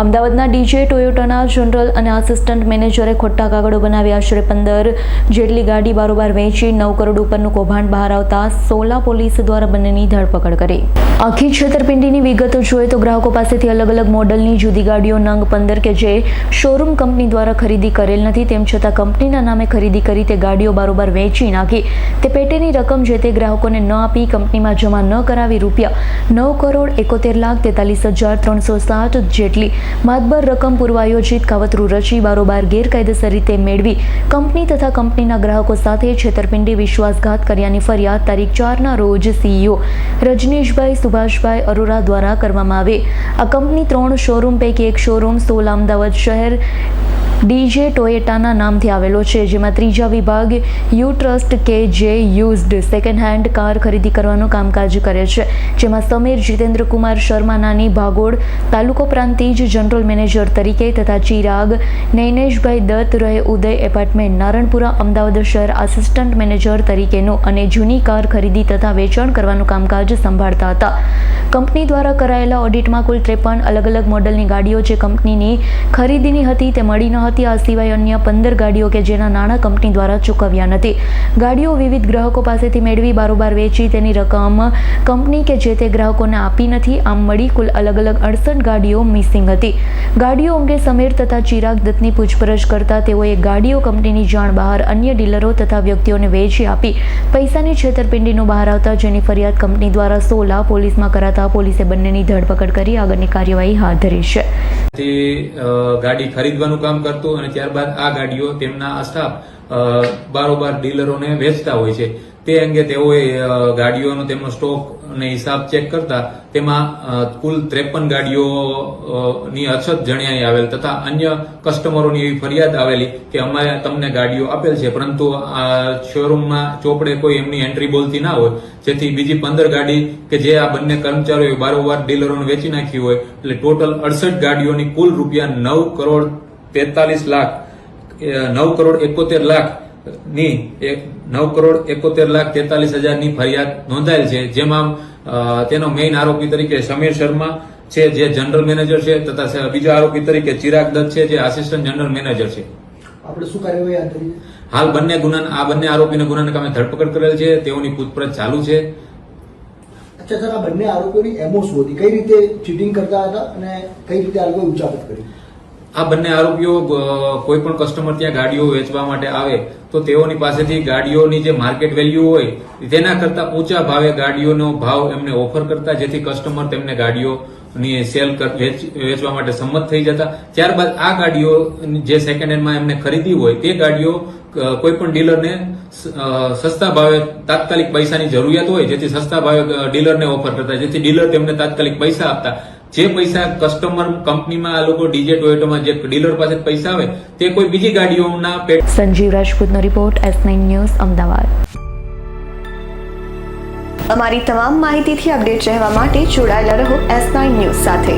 અમદાવાદના ડીજે, ટોયોટાના જનરલ અને આસિસ્ટન્ટ મેનેજરે ખોટા કાગળો બનાવી આશરે પંદર જેટલી ગાડી બારોબાર વેચી નવ કરોડ ઉપરનું કૌભાંડ બહાર આવતા સોલા પોલીસ દ્વારા બંનેની ધરપકડ કરી. આખી છેતરપિંડીની વિગતો જોઈએ તો ગ્રાહકો પાસેથી અલગ અલગ મોડલની જુદી ગાડીઓ નંગ પંદર કે જે શોરૂમ કંપની દ્વારા ખરીદી કરેલ નથી, તેમ છતાં કંપનીના નામે ખરીદી કરી તે ગાડીઓ બારોબાર વેચી નાખી. તે પેટેની રકમ જે તે ગ્રાહકોને ન આપી કંપનીમાં જમા ન કરાવી રૂપિયા નવ કરોડ એકોતેર લાખ તેતાલીસ હજાર ત્રણસો સાઠ જેટલી માતબર રકમ પૂર્વાયોજિત કાવતરું રચી બારોબાર ગેરકાયદેસર રીતે મેળવી કંપની તથા કંપનીના ગ્રાહકો સાથે છેતરપિંડી, વિશ્વાસઘાત કર્યાની ફરિયાદ તારીખ ચારના રોજ સીઈઓ રજનીશભાઈ, સુભાષભાઈ અરોરા દ્વારા કરવામાં આવે. આ કંપની ત્રણ શોરૂમ પૈકી એક શોરૂમ સોલ, અમદાવાદ શહેર ડીજે ટોયેટાના નામથી આવેલો છે, જેમાં ત્રીજા વિભાગ યુ ટ્રસ્ટ કે જે યુઝડ સેકન્ડ હેન્ડ કાર ખરીદી કરવાનું કામકાજ કરે છે. જેમાં સમીર જીતેન્દ્ર કુમાર શર્મા નાની ભાગોળ, તાલુકો પ્રાંતિજ જનરલ મેનેજર તરીકે તથા ચિરાગ, નૈનેશભાઈ દત્ત રહે ઉદય એપાર્ટમેન્ટ, નારણપુરા, અમદાવાદ શહેર આસિસ્ટન્ટ મેનેજર તરીકેનું અને જૂની કાર ખરીદી તથા વેચાણ કરવાનું કામકાજ સંભાળતા હતા. કંપની દ્વારા કરાયેલા ઓડિટમાં કુલ ત્રેપન અલગ અલગ મોડલની ગાડીઓ જે કંપનીની ખરીદીની હતી તે મળી ન હતી. આ સિવાય અન્ય પંદર ગાડીઓ કે જેના નાણાં કંપની દ્વારા ચૂકવ્યા નથી. ગાડીઓ વિવિધ ગ્રાહકો પાસેથી મેળવી બારોબાર વેચી તેની રકમ કંપની કે જે તે ગ્રાહકોને આપી નથી, આમ મળી કુલ અલગ અલગ અડસઠ ગાડીઓ મિસિંગ હતી. ગાડીઓ અંગે સમીર તથા ચિરાગ દત્તની પૂછપરછ કરતા તેઓએ ગાડીઓ કંપનીની જાણ બહાર અન્ય ડીલરો તથા વ્યક્તિઓને વેચી આપી. પૈસાની છેતરપિંડીનું બહાર આવતા જેની ફરિયાદ કંપની દ્વારા સોલા પોલીસમાં કરાતા પોલીસે બંનેની ધરપકડ કરી આગળની કાર્યવાહી હાથ ધરી છે. તે ગાડી ખરીદવાનું કામ કરતો અને ત્યારબાદ આ ગાડીઓ તેમના સ્ટાફ બારોબાર ડીલરોને વેચતા હોય છે. તે અંગે તેઓએ ગાડીઓનો તેમનો સ્ટોક અને હિસાબ ચેક કરતા તેમાં કુલ ત્રેપન ગાડીઓ ની અછત જણાઈ આવેલ તથા અન્ય કસ્ટમરોની એવી ફરિયાદ આવેલી કે અમારે તમને ગાડીઓ આપેલ છે, પરંતુ આ શોરૂમમાં ચોપડે કોઈ એમની એન્ટ્રી બોલતી ના હોય. જેથી બીજી પંદર ગાડી કે જે આ બંને કર્મચારીઓએ બારોબાર ડીલરોને વેચી નાખી હોય, એટલે ટોટલ અડસઠ ગાડીઓની કુલ રૂપિયા નવ કરોડ તેતાલીસ લાખ નવ કરોડ એકોતેર લાખ ની એક નવ કરોડ એકોતેર લાખ તેતાલીસ હજારની ફરિયાદ નોંધાયેલ છે. જેમાં તેનો મેઇન આરોપી તરીકે સમીર શર્મા છે જે જનરલ મેનેજર છે તથા બીજા આરોપી તરીકે ચિરાગ દત્ત છે જે આસિસ્ટન્ટ જનરલ મેનેજર છે. આપણે શું કાર્યવાહી હાથ ધરી હાલ બંને ગુના આ બંને આરોપીને ગુનાના કામે ધરપકડ કરેલ છે. તેઓની પૂછપરછ ચાલુ છે. અચ્છા સર આ બંને આરોપીઓની એમો શું હતી? કઈ રીતે ચીટિંગ કરતા હતા અને કઈ રીતે આ લોકોએ ઉચાપત કરી? આ બંને આરોપીઓ કોઈ પણ કસ્ટમર ત્યાં ગાડીઓ વેચવા માટે આવે, તો તેઓની પાસેથી ગાડીઓની જે માર્કેટ વેલ્યુ હોય, તેના કરતા ઊંચા ભાવે ગાડીઓનો ભાવ એમને ઓફર કરતા, જેથી કસ્ટમર તેમને ગાડીઓની સેલ કર- વેચ- વેચવા માટે સંમત થઈ જતા. ત્યારબાદ આ ગાડીઓ જે સેકન્ડ હેન્ડમાં એમને ખરીદી હોય, તે ગાડીઓ કોઈ પણ ડીલરને સસ્તા ભાવે તાત્કાલિક પૈસાની જરૂરિયાત હોય, જેથી સસ્તા ભાવે ડીલરને ઓફર કરતા, જેથી ડીલર તેમને તાત્કાલિક પૈસા આપતા. જે પૈસા કસ્ટમર કંપનીમાં આ લોકો ડીજે ટોયોટોમાં જે ડીલર પાસે પૈસા આવે તે કોઈ બીજી ગાડીઓના પેટ Sanjeev રાજપૂતનો report S nine news Ahmedabad. અમારી તમામ માહિતીથી અપડેટ રહેવા માટે જોડાયેલા રહો એસ નાઇન ન્યૂઝ સાથે.